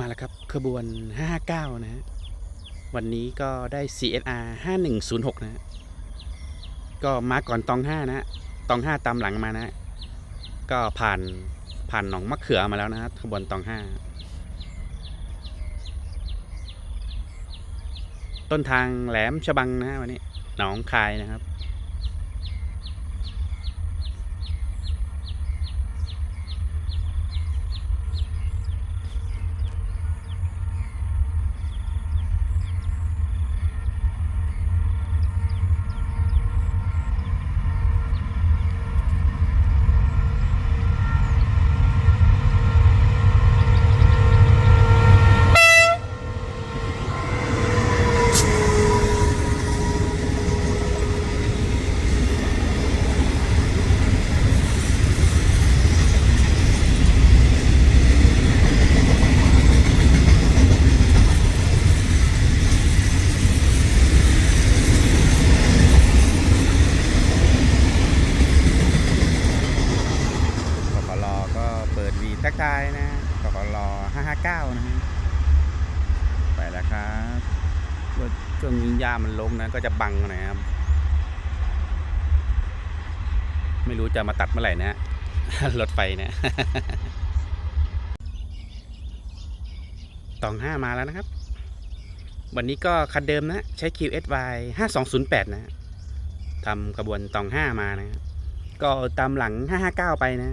มาแล้วครับขบวน 559 นะฮะ วันนี้ก็ได้ CSR 5106 นะฮะ ก็มาก่อนตอง 5 นะฮะ ตอง 5 ตามหลังมานะฮะ ก็ผ่านผ่านหนองมะเขือมาแล้วนะฮะขบวนตอง 5 ต้นทางแหลมฉบังนะฮะวันนี้ หนองคายนะครับ กขลก็เปิดวี ทักทายนะกขล559 นะฮะ ไปแล้วครับก็ช่วงนี้หญ้ามันล้มนะ ก็จะบังหน่อยครับ ไม่รู้จะมาตัดเมื่อไหร่นะ รถไฟนี่ยตองห้ามาแล้วนะครับ วันนี้ก็คันเดิมนะ ใช้ QSY 5208 นะทำกระบวนตองห้ามานะ ก็ตามหลัง 559 ไปนะ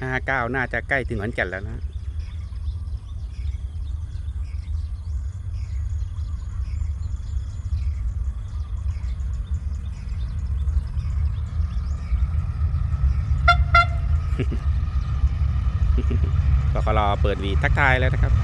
559น่าจะใกล้ถึงขอนแก่นแล้วนะ ก็ขอรอเปิดวีทักทายแล้วนะครับ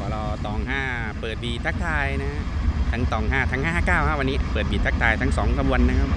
กขรตองห้าเปิ ดบีทักทายนะทั้งตองห้าทั้งห้าเก้าฮะวันนี้เปิดบีทักทายทั้งสองขบวนนะครับ